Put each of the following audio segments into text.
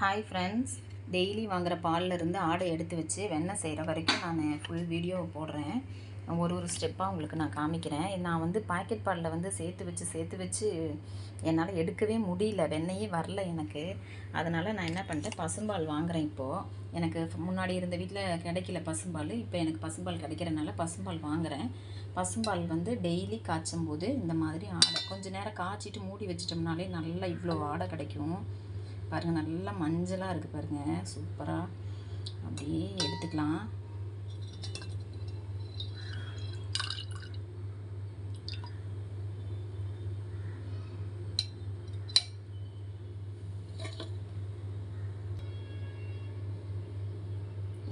Hi friends daily வாங்குற பால்ல இருந்து ஆடை எடுத்து வச்சு வெண்ணெய் செய்கிற வரைக்கும் நான் ஃபுல் வீடியோ போடுறேன். ஒரு ஒரு ஸ்டெப்பாக உங்களுக்கு நான் காமிக்கிறேன். நான் வந்து பாக்கெட் பாலில் வந்து சேர்த்து வச்சு சேர்த்து வச்சு என்னால் எடுக்கவே முடியல. வெண்ணெயே வரல எனக்கு. அதனால் நான் என்ன பண்ணிட்டேன்? பசும்பால் வாங்குறேன் இப்போது எனக்கு முன்னாடி இருந்த வீட்டில் கிடைக்கல பசும்பால். இப்போ எனக்கு பசும்பால் கிடைக்கிறனால பசும்பால் வாங்குகிறேன் பசும்பால் வந்து டெய்லி காய்ச்சும் போது இந்த மாதிரி ஆடை கொஞ்ச நேரம் காய்ச்சிட்டு மூடி வச்சிட்டோம்னாலே நல்லா இவ்வளோ ஆடை கிடைக்கும். பாருங்கள் நல்லா மஞ்சளாக இருக்குது பாருங்கள் சூப்பராக அப்படியே எடுத்துக்கலாம்.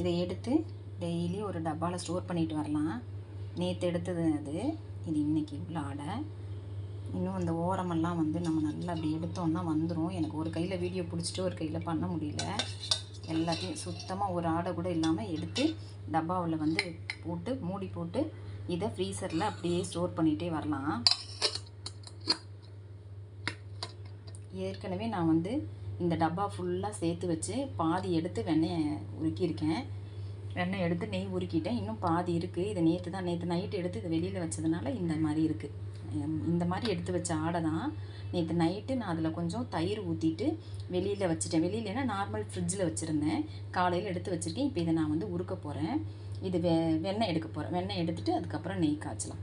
இதை எடுத்து டெய்லி ஒரு டப்பாவில் ஸ்டோர் பண்ணிட்டு வரலாம். நேற்று எடுத்தது அது. இது இன்னைக்கு உள்ள ஆடை இன்னும் அந்த ஓரமெல்லாம் வந்து நம்ம நல்லா அப்படி எடுத்தோம்னா வந்துடும் எனக்கு ஒரு கையில் வீடியோ பிடிச்சிட்டு ஒரு கையில் பண்ண முடியல. எல்லாத்தையும் சுத்தமாக ஒரு ஆடை கூட இல்லாமல் எடுத்து டப்பாவில் வந்து போட்டு மூடி போட்டு இதை ஃப்ரீசரில் அப்படியே ஸ்டோர் பண்ணிகிட்டே வரலாம். ஏற்கனவே நான் வந்து இந்த டப்பா ஃபுல்லாக சேர்த்து வச்சு பாதி எடுத்து வெண்ணெயை உருக்கியிருக்கேன். வெண்ணெய் எடுத்து நெய் உருக்கிட்டேன். இன்னும் பாதி இருக்குது இதை நேற்று தான் நேற்று நைட்டு எடுத்து இதை வெளியில் வச்சதுனால இந்த மாதிரி இருக்குது இந்த மாதிரி எடுத்து வச்ச ஆடை தான் நேற்று நைட்டு நான் அதில் கொஞ்சம் தயிர் ஊற்றிட்டு வெளியில் வச்சுட்டேன். வெளியிலனா நார்மல் ஃப்ரிட்ஜில் வச்சுருந்தேன். காலையில் எடுத்து வச்சுருக்கேன். இப்போ இதை நான் வந்து உருக்க போகிறேன் இது வெ வெண்ணெய் எடுக்க போகிறேன் வெண்ணெய் எடுத்துகிட்டு அதுக்கப்புறம் நெய் காய்ச்சலாம்.